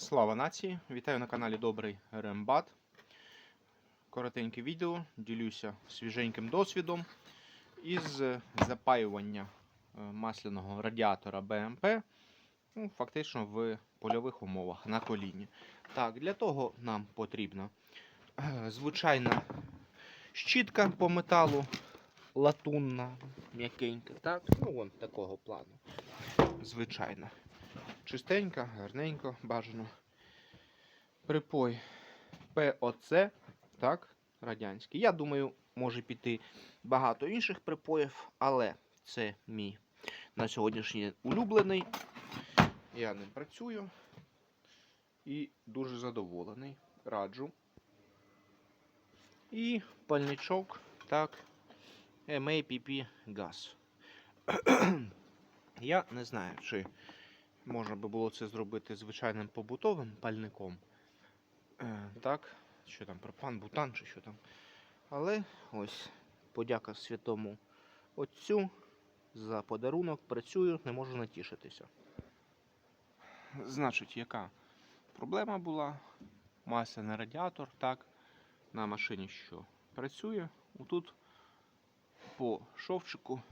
Слава нації! Вітаю на каналі Добрий Рембат. Коротеньке відео. Ділюся свіженьким досвідом із запаювання е, масляного радіатора БМП ну, фактично в польових умовах на коліні. Так, для того нам потрібна е, звичайна щітка по металу, латунна, м'якенька. Так, ну вон такого плану. Звичайна чистенька, гарненько, бажано. Припой ПОЦ, так, радянський. Я думаю, може піти багато інших припоїв, але це мій на сьогоднішній улюблений. Я ним працюю і дуже задоволений. Раджу. І пальничок, так, MAPP газ. Я не знаю, чи Можна би було це зробити звичайним побутовим пальником. Е, так, що там, пропан, бутан чи що там. Але ось подяка святому отцю за подарунок. Працюю, не можу натішитися. Значить, яка проблема була? Масляний радіатор, так, на машині що працює. Отут по шовчику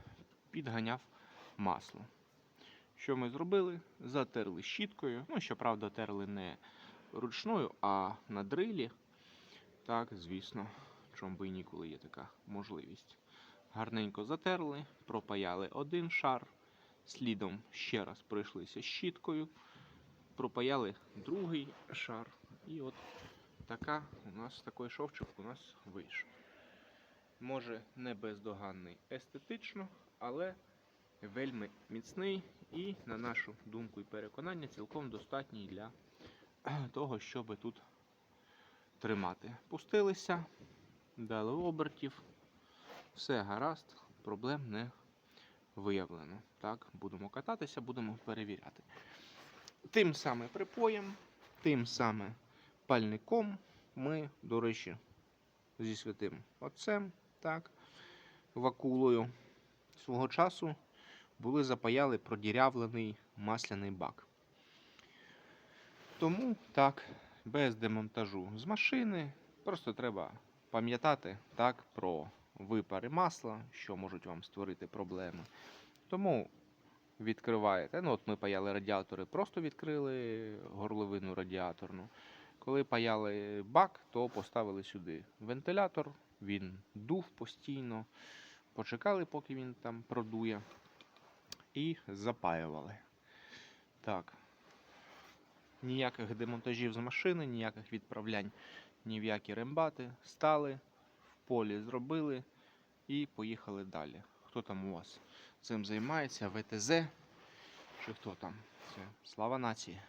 підганяв масло. Що ми зробили? Затерли щіткою. Ну, щоправда, терли не ручною, а на дрилі. Так, звісно, чому би ніколи є така можливість. Гарненько затерли, пропаяли один шар, слідом ще раз пройшлися щіткою, пропаяли другий шар. І от така у нас такий шовчик у нас вийшов. Може, не бездоганний естетично, але вельми міцний і, на нашу думку і переконання, цілком достатній для того, щоб тут тримати. Пустилися, дали обертів, все гаразд, проблем не виявлено. Так, будемо кататися, будемо перевіряти. Тим саме припоєм, тим саме пальником ми, до речі, зі святим отцем, так, вакулою свого часу були запаяли продірявлений масляний бак. Тому так, без демонтажу з машини, просто треба пам'ятати так, про випари масла, що можуть вам створити проблеми. Тому відкриваєте. Ну, от ми паяли радіатори, просто відкрили горловину радіаторну. Коли паяли бак, то поставили сюди вентилятор, він дув постійно. Почекали, поки він там продує і запаювали. Так. Ніяких демонтажів з машини, ніяких відправлянь ні в які рембати. Стали, в полі зробили і поїхали далі. Хто там у вас цим займається? ВТЗ? Чи хто там? Це слава нації.